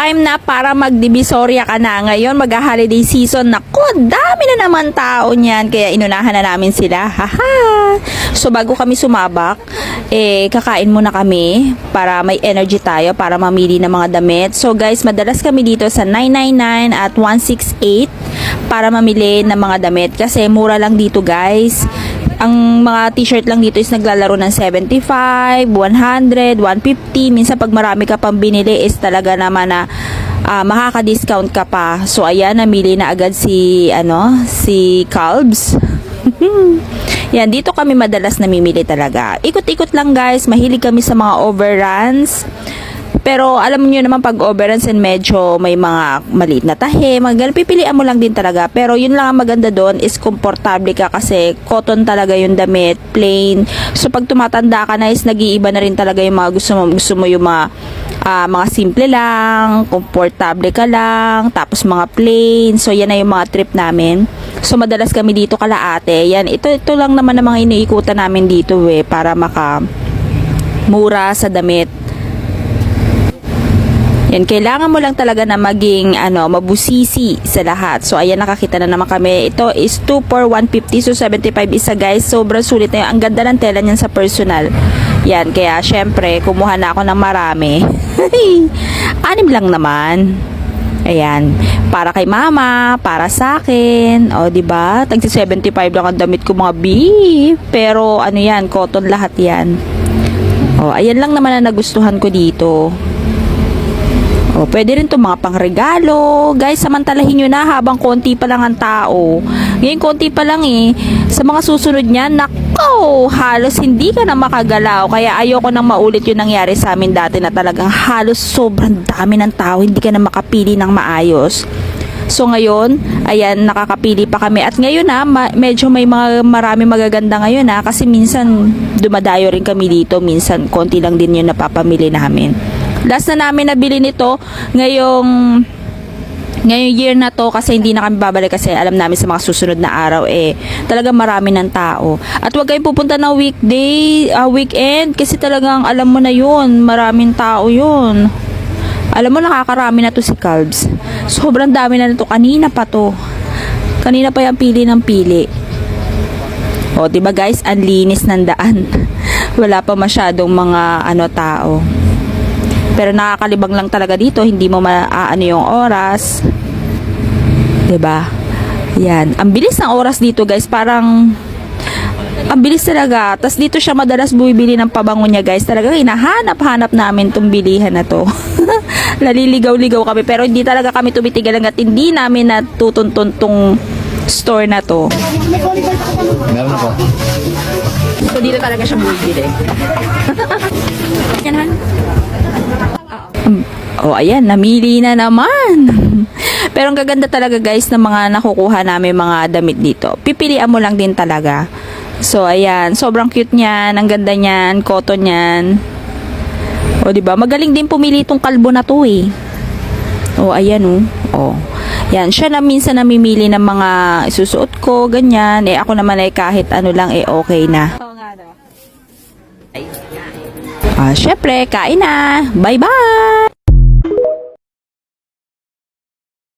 time na para magdivisoria ka na ngayon, mag-holiday season. Naku, dami na naman tao niyan. Kaya inunahan na namin sila. Haha! So, bago kami sumabak, eh, kakain muna kami para may energy tayo para mamili ng mga damit. So, guys, madalas kami dito sa 999 at 168 para mamili ng mga damit. Kasi mura lang dito, guys ang mga t-shirt lang dito is naglalaro ng 75, 100, 150. Minsan pag marami ka pang binili is talaga naman na ah, makaka-discount ka pa. So ayan, namili na agad si ano, si Calbs. Yan, dito kami madalas namimili talaga. Ikot-ikot lang guys, mahilig kami sa mga overruns. Pero alam niyo naman pag overruns and medyo may mga maliit na tahe, mga ganun, pipilian mo lang din talaga. Pero yun lang ang maganda doon is komportable ka kasi cotton talaga yung damit, plain. So pag tumatanda ka na is nag-iiba na rin talaga yung mga gusto mo. Gusto mo yung mga ah, mga simple lang, komportable ka lang, tapos mga plain. So yan na yung mga trip namin. So madalas kami dito kalaate. Yan, ito ito lang naman ang mga iniikutan namin dito eh para maka mura sa damit. Yan, kailangan mo lang talaga na maging ano, mabusisi sa lahat. So, ayan, nakakita na naman kami. Ito is 2 for 150. So, 75 isa, guys. Sobrang sulit na yun. Ang ganda ng tela niyan sa personal. Yan, kaya syempre, kumuha na ako ng marami. Anim lang naman. Ayan, para kay mama, para sa akin. O, di ba? Tagsi 75 lang ang damit ko mga B. Pero ano yan, cotton lahat yan. O, ayan lang naman ang nagustuhan ko dito. O, pwede rin itong mga pangregalo. Guys, samantalahin nyo na habang konti pa lang ang tao. Ngayon, konti pa lang eh. Sa mga susunod niyan, nako, halos hindi ka na makagalaw. Kaya ayoko nang maulit yung nangyari sa amin dati na talagang halos sobrang dami ng tao. Hindi ka na makapili ng maayos. So ngayon, ayan, nakakapili pa kami. At ngayon na, ma- medyo may mga marami magaganda ngayon na kasi minsan dumadayo rin kami dito. Minsan, konti lang din yung napapamili namin. Last na namin nabili nito ngayong ngayong year na to kasi hindi na kami babalik kasi alam namin sa mga susunod na araw eh talaga marami ng tao. At huwag kayong pupunta ng weekday, ah, weekend kasi talagang alam mo na yun, maraming tao yun. Alam mo nakakarami na to si Calbs. Sobrang dami na nito kanina pa to. Kanina pa yung pili ng pili. O, 'di ba guys, ang linis ng daan. Wala pa masyadong mga ano tao. Pero nakakalibang lang talaga dito, hindi mo maaano yung oras. 'Di ba? Yan. Ang bilis ng oras dito, guys. Parang ang bilis talaga. Tapos dito siya madalas bumibili ng pabango niya, guys. Talaga hinahanap-hanap namin tong bilihan na to. Naliligaw-ligaw kami. Pero hindi talaga kami tumitigal hanggat hindi namin natutuntun tong store na to. Meron ako. So dito talaga siya bumibili. Yan, Han. Oh, ayan, namili na naman. Pero ang gaganda talaga guys ng mga nakukuha namin mga damit dito. Pipilian mo lang din talaga. So, ayan, sobrang cute niyan, ang ganda niyan, cotton niyan. O, di ba? Magaling din pumili itong kalbo na to eh. O, ayan oh. O. Yan, siya na minsan namimili ng mga isusuot ko, ganyan. Eh, ako naman ay kahit ano lang, eh, okay na. Ah, syempre, kain na. Bye-bye!